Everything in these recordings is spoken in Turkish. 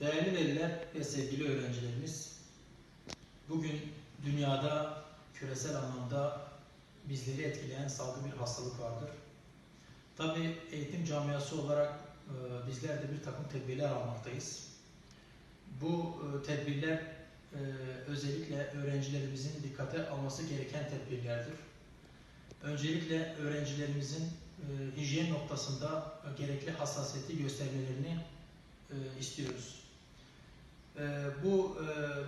Değerli veliler ve sevgili öğrencilerimiz, bugün dünyada küresel anlamda bizleri etkileyen salgın bir hastalık vardır. Tabi eğitim camiası olarak e, bizler de bir takım tedbirler almaktayız. Bu e, tedbirler e, özellikle öğrencilerimizin dikkate alması gereken tedbirlerdir. Öncelikle öğrencilerimizin hijyen noktasında gerekli hassasiyeti göstermelerini istiyoruz. E, bu e,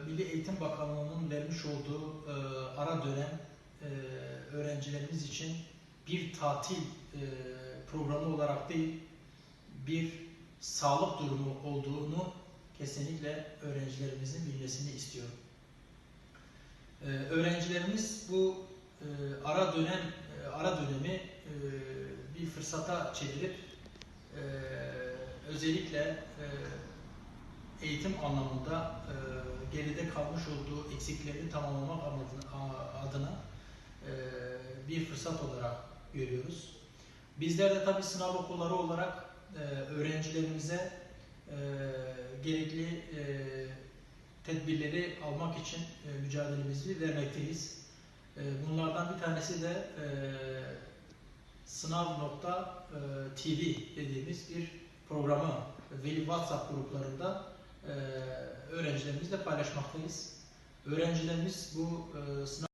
Milli Eğitim Bakanlığı'nın vermiş olduğu e, ara dönem e, öğrencilerimiz için bir tatil programı olarak değil, bir sağlık durumu olduğunu kesinlikle öğrencilerimizin bilmesini istiyorum. E, öğrencilerimiz bu e, ara dönem e, ara dönemi e, bir fırsata çevirip e, özellikle e, eğitim anlamında e, geride kalmış olduğu eksiklerini tamamlamak adına, e, bir fırsat olarak görüyoruz. Bizler de tabii sınav okulları olarak e, öğrencilerimize e, gerekli e, tedbirleri almak için e, mücadelemizi vermekteyiz. E, bunlardan bir tanesi de e, sınav.tv dediğimiz bir programı veli WhatsApp gruplarında e, öğrencilerimizle paylaşmaktayız. Öğrencilerimiz bu e, sınav